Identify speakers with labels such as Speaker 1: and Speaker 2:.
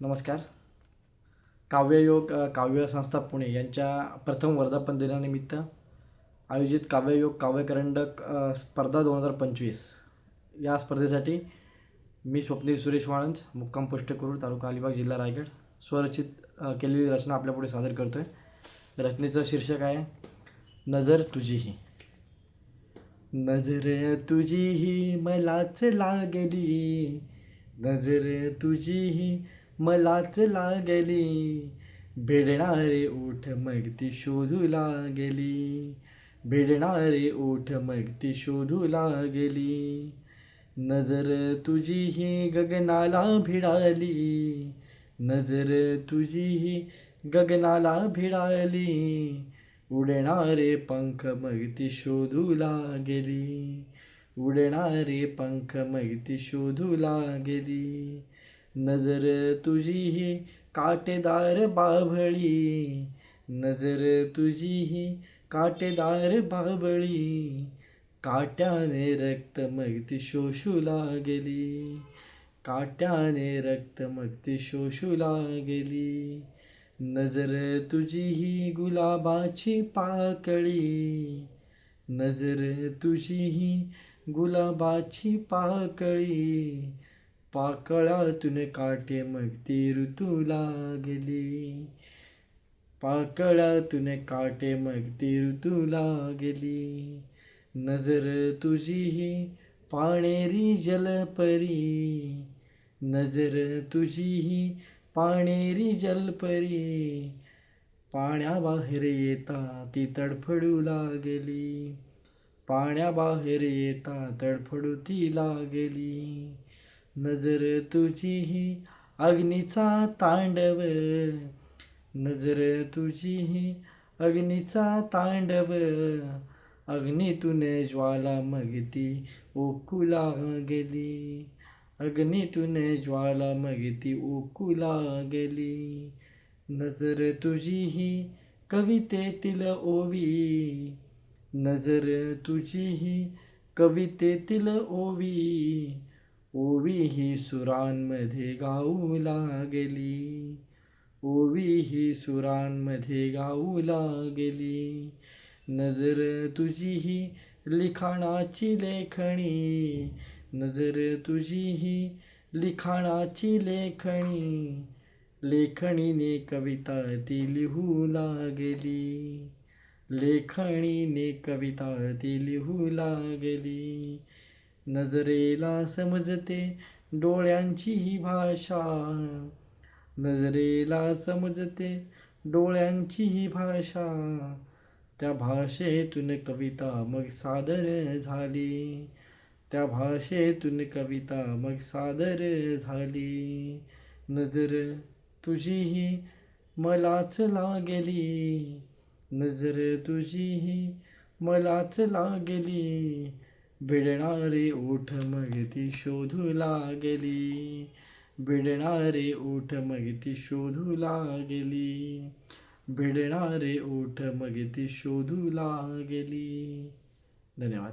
Speaker 1: नमस्कार. काव्ययोग काव्य संस्था पुणे यांच्या प्रथम वर्धापन दिनानिमित्त आयोजित काव्ययोग काव्यकरंडक स्पर्धा दोन हजार पंचवीस. या स्पर्धेसाठी मी स्वप्नील सुरेश वाळंज मुक्काम पुष्टकुरूर तालुका अलिबाग जिल्हा रायगड स्वरचित केलेली रचना आपल्यापुढे सादर करतो आहे रचनेचं शीर्षक आहे नजर तुझी ही नजर तुझीही मलाच लागली. नजर तुझी ही मलाच लागली. भिडणारे ओठ मग ती शोधू लागली. भिडणारे ओठ मग ती शोधू लागली. नजर तुझीही गगनाला भिडाली. नजर तुझीही गगनाला भिडाली. उडणारे पंख मग ती शोधू लागली. उडणारे पंख मग ती शोधू लागली. नजर तुझीही काटेदार बाभळी. नजर तुझीही काटेदार बाभळी. काट्याने रक्त मग ती शोषू लागली. काट्याने रक्त मग ती शोषू लागली. नजर तुझीही गुलाबाची पाकळी. नजर तुझीही गुलाबाची पाकळी. पाकळातून काटे मग ती ऋतू लागली पाकळातून काटे मग ती ऋतू लागली नजर तुझीही पाणेरी जलपरी नजर तुझीही पाणेरी जलपरी पाण्याबाहेर येता ती तडफडू लागली पाण्याबाहेर येता तडफडू ती लागली नजर तुझीही अग्नीचा तांडव. नजर तुझीही अग्नीचा तांडव. अग्नीतून ज्वाला मगती ओकुला गेली. अग्नीतून ज्वाला मगती ओकुला गेली. नजर नजर तुझीही कवितेतील ओवी. नजर तुझीही कवितेतील ओवी. ओवी ही सुरांमध्ये गाऊ लागली. ओवी ही सुरांमध्ये गाऊ लागली. नजर तुझीही लिखाणाची लेखणी. नजर तुझीही लिखाणाची लेखणी. लेखणीने कविता ती लिहू लागली. लेखणीने कविता ती लिहू लागली. नजरेला समजते डोळ्यांची ही भाषा. नजरेला समजते डोळ्यांची ही भाषा. त्या भाषेतून कविता मग सादर झाली. त्या भाषेतून कविता मग सादर झाली. नजर तुझीही मलाच लागली. नजर तुझीही मलाच लागली. भिडणारे ओठ मग ती शोधू लागली. भिडणारे ओठ मग ती शोधू लागली. भिडणारे ओठ मग ती शोधू लागली. धन्यवाद.